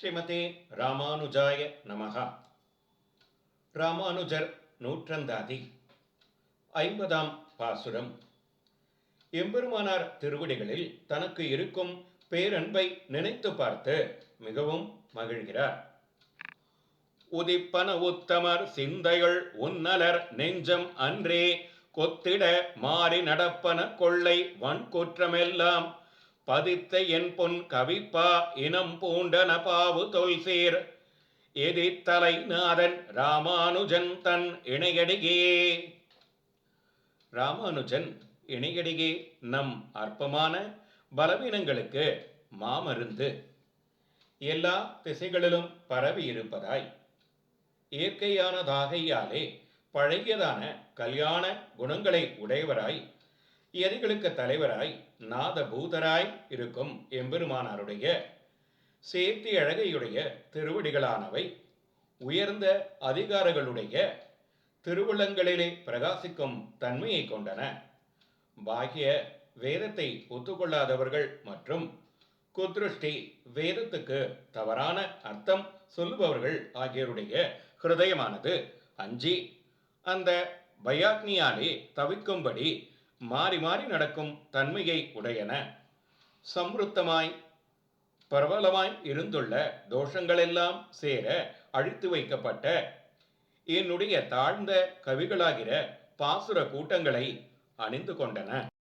ஸ்ரீமதே ராமானுஜாய நமகா ராமானுஜர் நூற்றந்தாதி. ஐம்பதாம் பாசுரம். எம்பெருமானார் திருவடிகளில் தனக்கு இருக்கும் பேரன்பை நினைத்து பார்த்து மிகவும் மகிழ்கிறார். உதிப்பன உத்தமர் சிந்தைகள் உன்னலர் நெஞ்சம் அன்றே கொத்திட மாறி நடப்பன கொள்ளை வன்குற்றமெல்லாம் பதித்த என் பொன் கவிப்பா இனம் பூண்டன பாவு தொல்சீர். எதித்தலை நாதன் ராமானுஜன் தன் இணையடிகே. ராமானுஜன் இணையடிகே நம் அற்பமான பலவீனங்களுக்கு மாமருந்து. எல்லா திசைகளிலும் பரவி இருப்பதாய். இயற்கையானதாகையாலே பழகியதான கல்யாண குணங்களை உடையவராய் எதிகளுக்கு தலைவராய் நாத பூதராய் இருக்கும் எம்பெருமானாருடைய சேர்த்தி அழகையுடைய திருவடிகளானவை உயர்ந்த அதிகாரங்களுடைய திருவுள்ளங்களிலே பிரகாசிக்கும் தன்மையை கொண்டன. பாகிய வேதத்தை ஒத்துக்கொள்ளாதவர்கள் மற்றும் குத்ருஷ்டி வேதத்துக்கு தவறான அர்த்தம் சொல்லுபவர்கள் ஆகியோருடைய ஹிருதயமானது அஞ்சி அந்த பயாக்னியாலே தவிக்கும்படி மாறி மாறி நடக்கும் தன்மையை உடையன. சம்ருத்தமாய் பரவலமாய் இருந்துள்ள தோஷங்களெல்லாம் சேர அழித்து வைக்கப்பட்ட என்னுடைய தாழ்ந்த கவிகளாகிற பாசுர கூட்டங்களை அணிந்து கொண்டன.